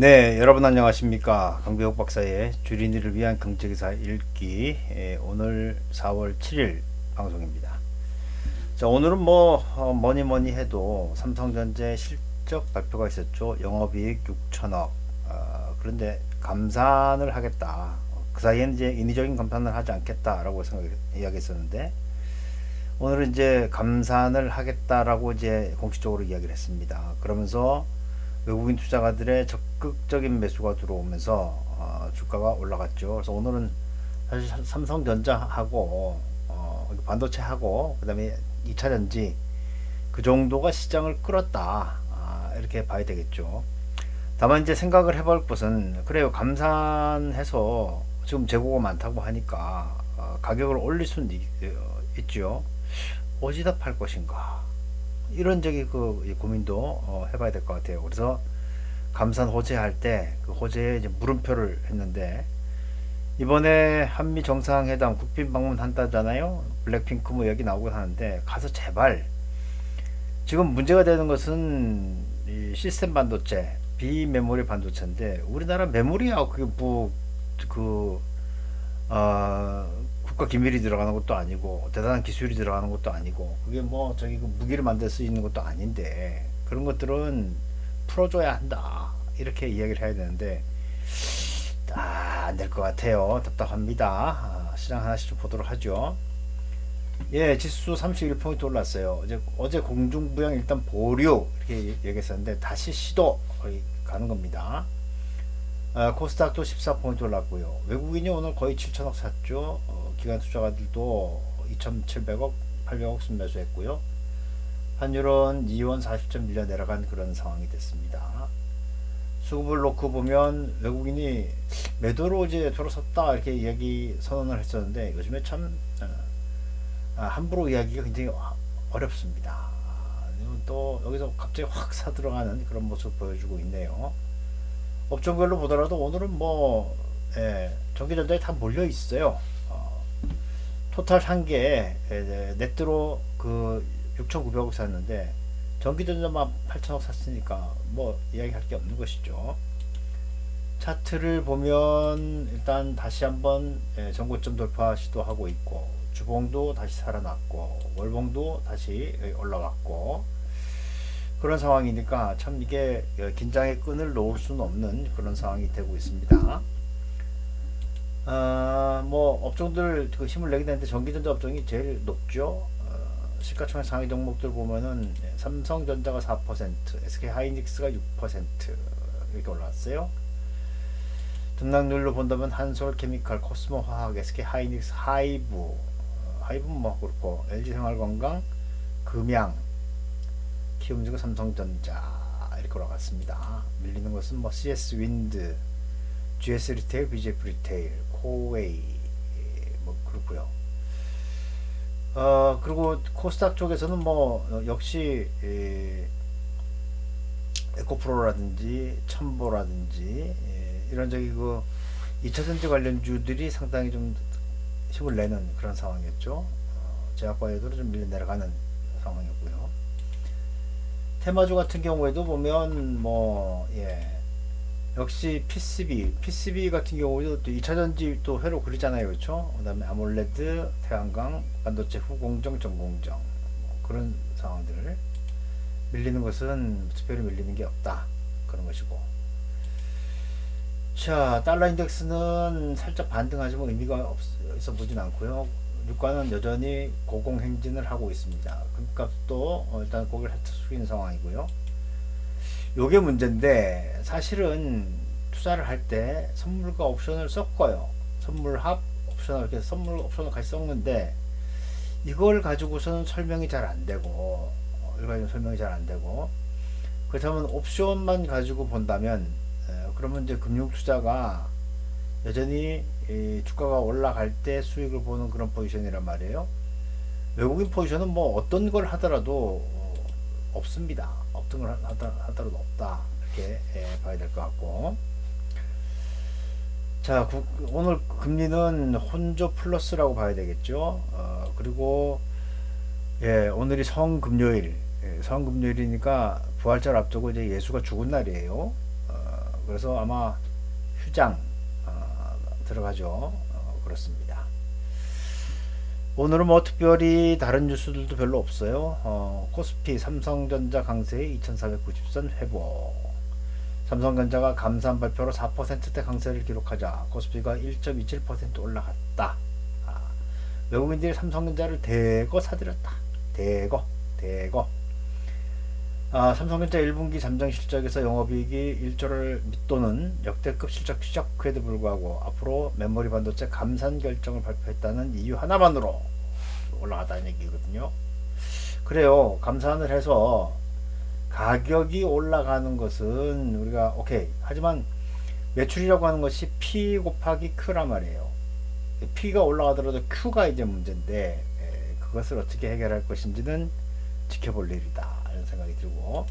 네, 여러분 안녕하십니까. 강배옥 박사의 주린이를 위한 경제기사 읽기 예, 오늘 4월 7일 방송입니다. 자, 오늘은 뭐 어, 뭐니 뭐니 해도 삼성전자 실적 발표가 있었죠. 영업이익 6천억. 어, 그런데 감산을 하겠다. 그 사이에는 이제 인위적인 감산을 하지 않겠다라고 생각 이야기했었는데 오늘은 이제 감산을 하겠다라고 이제 공식적으로 이야기를 했습니다. 그러면서 외국인 투자가들의 적극적인 매수가 들어오면서 어, 주가가 올라갔죠. 그래서 오늘은 사실 삼성전자하고 어, 반도체하고 그다음에 2차 전지 그 정도가 시장을 끌었다 아, 이렇게 봐야 되겠죠. 다만 이제 생각을 해볼 것은 그래요 감산해서 지금 재고가 많다고 하니까 어, 가격을 올릴 수는 있, 어, 있죠. 어디다 팔 것인가? 이런 저기 그 고민도 어, 해봐야 될 것 같아요. 그래서 감산 호재 할 때 그 호재에 이제 물음표를 했는데 이번에 한미 정상회담 국빈 방문한다잖아요. 블랙핑크 뭐 여기 나오고 하는데 가서 제발 지금 문제가 되는 것은 이 시스템 반도체, 비메모리 반도체인데 우리나라 메모리하고 그게 뭐그 어, 국가 기밀이 들어가는 것도 아니고 대단한 기술이 들어가는 것도 아니고 그게 뭐 저기 그 무기를 만들 수 있는 것도 아닌데 그런 것들은 풀어줘야 한다. 이렇게 이야기를 해야 되는데 아, 안 될 것 같아요. 답답합니다. 아, 시장 하나씩 좀 보도록 하죠. 예 지수 31포인트 올랐어요. 어제, 어제 공중부양 일단 보류 이렇게 얘기했었는데 다시 시도 가는 겁니다 아, 코스닥도 14포인트 올랐고요 외국인이 오늘 거의 7천억 샀죠 어, 기관 투자가들도 2,700억, 800억 순매수했고요. 환율은 2원 40점 밀려 내려간 그런 상황이 됐습니다. 수급을 놓고 보면 외국인이 매도로 이제 돌아섰다 이렇게 이야기 선언을 했었는데 요즘에 참 어, 아, 함부로 이야기가 굉장히 어렵습니다. 또 여기서 갑자기 확 사 들어가는 그런 모습 보여주고 있네요. 업종별로 보더라도 오늘은 뭐 예, 전기전자에 다 몰려 있어요. 토탈 한 개에 넷트로 그 6,900억 샀는데 전기전자만 8천억 샀으니까 뭐 이야기할 게 없는 것이죠. 차트를 보면 일단 다시 한번 전고점 돌파 시도하고 있고 주봉도 다시 살아났고 월봉도 다시 올라갔고 그런 상황이니까 참 이게 긴장의 끈을 놓을 수는 없는 그런 상황이 되고 있습니다. 어, 뭐 업종들 그 힘을 내게 되는데 전기전자 업종이 제일 높죠. 어, 시가총액 상위 종목들 보면은 삼성전자가 4%, SK 하이닉스가 6% 이렇게 올라왔어요. 등락률로 본다면 한솔케미칼, 코스모화학, SK 하이닉스, 하이브, 어, 하이브는 뭐 그렇고 LG생활건강, 금양, 키움즈가 삼성전자 이렇게 올라갔습니다. 밀리는 것은 뭐 CS 윈드, GS 리테일, BJF 리테일, 코웨이 뭐 그렇고요. 어 그리고 코스닥 쪽에서는 뭐 어, 역시 에, 에코프로라든지 첨보라든지 에, 이런 저기 그 2차전지 관련주들이 상당히 좀 힘을 내는 그런 상황이었죠. 어, 제약바이오도 좀 밀려 내려가는 상황이었고요. 테마주 같은 경우에도 보면 뭐 예. 역시 PCB, PCB 같은 경우도 또 2차전지 또 회로 그리잖아요. 그렇죠? 그 다음에 아몰레드, 태양광, 반도체 후공정, 전공정 뭐 그런 상황들 밀리는 것은 특별히 밀리는 게 없다. 그런 것이고 자 달러 인덱스는 살짝 반등하지만 의미가 없어 보진 않고요. 유가는 여전히 고공행진을 하고 있습니다. 금값도 어, 일단 고개를 살짝 숙인 상황이고요. 요게 문제인데 사실은 투자를 할 때 선물과 옵션을 섞어요. 선물 합, 옵션을 이렇게 선물 옵션을 같이 섞는데 이걸 가지고서는 설명이 잘 안 되고 어, 일반적인 설명이 잘 안 되고 그렇다면 옵션만 가지고 본다면 에, 그러면 이제 금융 투자가 여전히 이 주가가 올라갈 때 수익을 보는 그런 포지션이란 말이에요. 외국인 포지션은 뭐 어떤 걸 하더라도 어, 없습니다. 업등을 하다, 하더라도 없다. 이렇게 예, 봐야 될 것 같고. 자 구, 오늘 금리는 혼조 플러스라고 봐야 되겠죠? 어, 그리고 예 오늘이 성금요일. 예, 성금요일이니까 부활절 앞두고 이제 예수가 죽은 날이에요. 어, 그래서 아마 휴장 어, 들어가죠. 어, 그렇습니다. 오늘은 뭐 특별히 다른 뉴스들도 별로 없어요. 어, 코스피 삼성전자 강세의 2490선 회복. 삼성전자가 감산 발표로 4%대 강세를 기록하자 코스피가 1.27% 올라갔다. 아, 외국인들이 삼성전자를 대거 사들였다. 대거, 대거. 아, 삼성전자 1분기 잠정 실적에서 영업이익이 1조를 밑도는 역대급 실적 추적회에도 불구하고 앞으로 메모리 반도체 감산 결정을 발표했다는 이유 하나만으로 올라가다는 얘기거든요. 그래요. 감산을 해서 가격이 올라가는 것은 우리가 오케이. 하지만 매출이라고 하는 것이 P 곱하기 Q란 말이에요. P가 올라가더라도 Q가 이제 문제인데 에, 그것을 어떻게 해결할 것인지는 지켜볼 일이다. 생각이 들고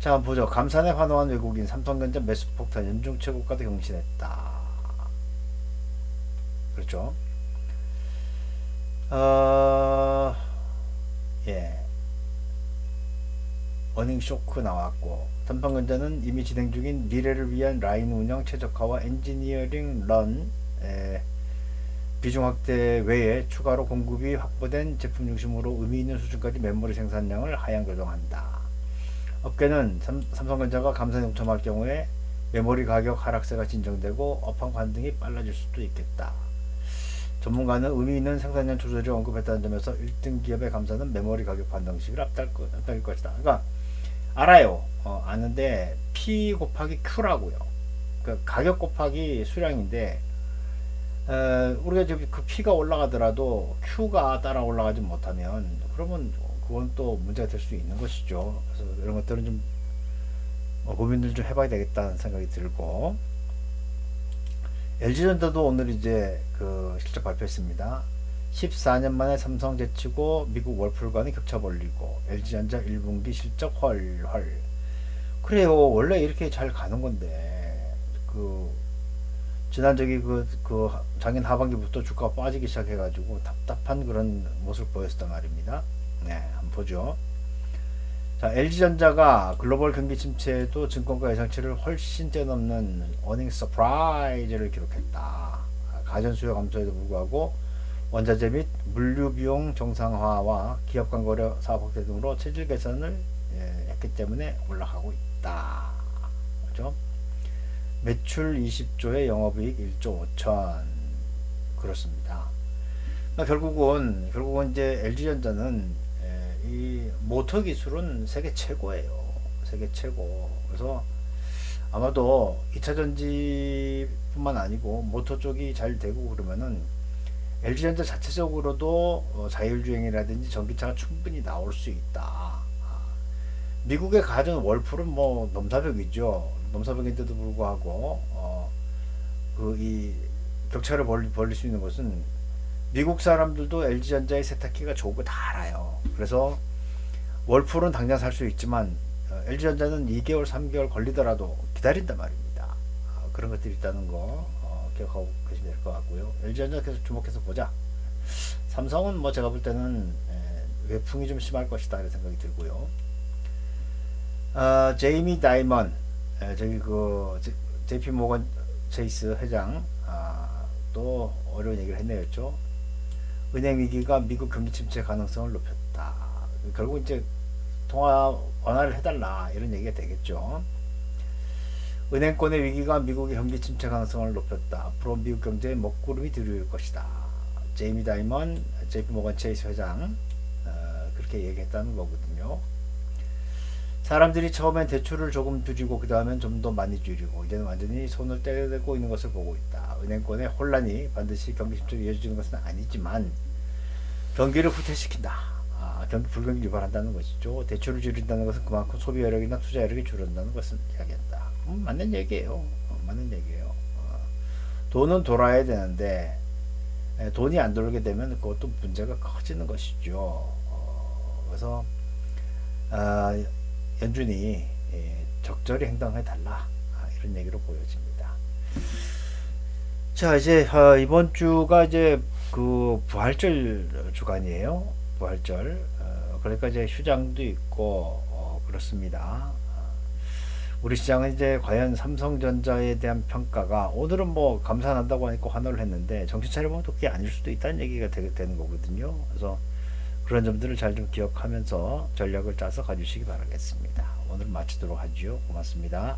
자 한번 보죠. 감산에 환호한 외국인 삼성전자 매수 폭탄 연중 최고가도 경신했다. 그렇죠. 어, 예. 어닝 쇼크 나왔고 삼성전자는 이미 진행 중인 미래를 위한 라인 운영 최적화와 엔지니어링 런 에, 비중 확대 외에 추가로 공급이 확보된 제품 중심으로 의미 있는 수준까지 메모리 생산량을 하향 조정한다. 업계는 삼, 삼성전자가 감산에 동참할 경우에 메모리 가격 하락세가 진정되고 업황 반등이 빨라질 수도 있겠다. 전문가는 의미 있는 생산량 조절을 언급했다는 점에서 1등 기업의 감사는 메모리 가격 반등 시기를 앞달 것, 앞달일 것이다. 그러니까 알아요. 어, 아는데 P 곱하기 Q라고요. 그러니까 가격 곱하기 수량인데 에, 우리가 지금 그 P가 올라가더라도 Q가 따라 올라가지 못하면 그러면 그건 또 문제가 될 수 있는 것이죠. 그래서 이런 것들은 좀 어, 고민을 좀 해봐야 되겠다는 생각이 들고 LG전자도 오늘 이제 그 실적 발표했습니다. 14년 만에 삼성 제치고 미국 월풀과는 격차 벌리고 LG전자 1분기 실적 헐헐 그래요 원래 이렇게 잘 가는 건데 그 지난 저기 그, 그 작년 하반기부터 주가가 빠지기 시작해가지고 답답한 그런 모습을 보였단 말입니다. 네, 한번 보죠. 자, LG전자가 글로벌 경기 침체에도 증권가 예상치를 훨씬 뛰어넘는 어닝 서프라이즈를 기록했다. 가전 수요 감소에도 불구하고 원자재 및 물류 비용 정상화와 기업 간 거래 사업 확대 등으로 체질 개선을 예, 했기 때문에 올라가고 있다. 그렇죠? 매출 20조에 영업이익 1조 5천 그렇습니다. 그러니까 결국은 결국은 이제 LG전자는 예, 이 모터 기술은 세계 최고예요. 세계 최고. 그래서 아마도 2차 전지뿐만 아니고 모터 쪽이 잘 되고 그러면은 LG전자 자체적으로도 어, 자율주행이라든지 전기차가 충분히 나올 수 있다. 아, 미국의 가전 월풀은 뭐 넘사벽이죠. 넘사벽인데도 불구하고 어, 그 이 격차를 벌리, 벌릴 수 있는 것은 미국 사람들도 LG전자의 세탁기가 좋은 거 다 알아요. 그래서 월풀은 당장 살 수 있지만 어, LG전자는 2개월, 3개월 걸리더라도 기다린단 말입니다. 어, 그런 것들이 있다는 거 어, 기억하고 계시면 될 것 같고요. LG전자 계속 주목해서 보자. 삼성은 뭐 제가 볼 때는 에, 외풍이 좀 심할 것이다 이런 생각이 들고요. 어, 제이미 다이먼 에, 저기 그 JP 모건 체이스 회장 아, 또 어려운 얘기를 했네요. 은행 위기가 미국 경기 침체 가능성을 높였다. 결국 이제 통화 완화를 해달라 이런 얘기가 되겠죠. 은행권의 위기가 미국의 경기 침체 가능성을 높였다. 앞으로 미국 경제에 먹구름이 들어올 것이다. 제이미 다이먼, JP 모건 체이스 회장 어, 그렇게 얘기했다는 거거든요. 사람들이 처음엔 대출을 조금 줄이고 그 다음엔 좀 더 많이 줄이고 이제는 완전히 손을 떼고 있는 것을 보고 있다. 은행권의 혼란이 반드시 경기 침체로 이어지는 것은 아니지만 경기를 후퇴시킨다. 아, 경기 불경기 유발한다는 것이죠. 대출을 줄인다는 것은 그만큼 소비 여력이나 투자 여력이 줄어든다는 것을 이야기한다. 음, 맞는 얘기예요. 어, 맞는 얘기예요. 어, 돈은 돌아야 되는데 에, 돈이 안 돌게 되면 그것도 문제가 커지는 것이죠. 어, 그래서 아, 연준이 예, 적절히 행동해 달라 아, 이런 얘기로 보여집니다. 자 이제 어, 이번 주가 이제 그 부활절 주간이에요. 부활절 어, 그러니까 이제 휴장도 있고 어, 그렇습니다. 우리 시장은 이제 과연 삼성전자에 대한 평가가 오늘은 뭐 감산한다고 하니까 환호를 했는데 정신 차려보면 또 그게 아닐 수도 있다는 얘기가 되, 되는 거거든요. 그래서 그런 점들을 잘 좀 기억하면서 전략을 짜서 가주시기 바라겠습니다. 오늘 마치도록 하지요. 고맙습니다.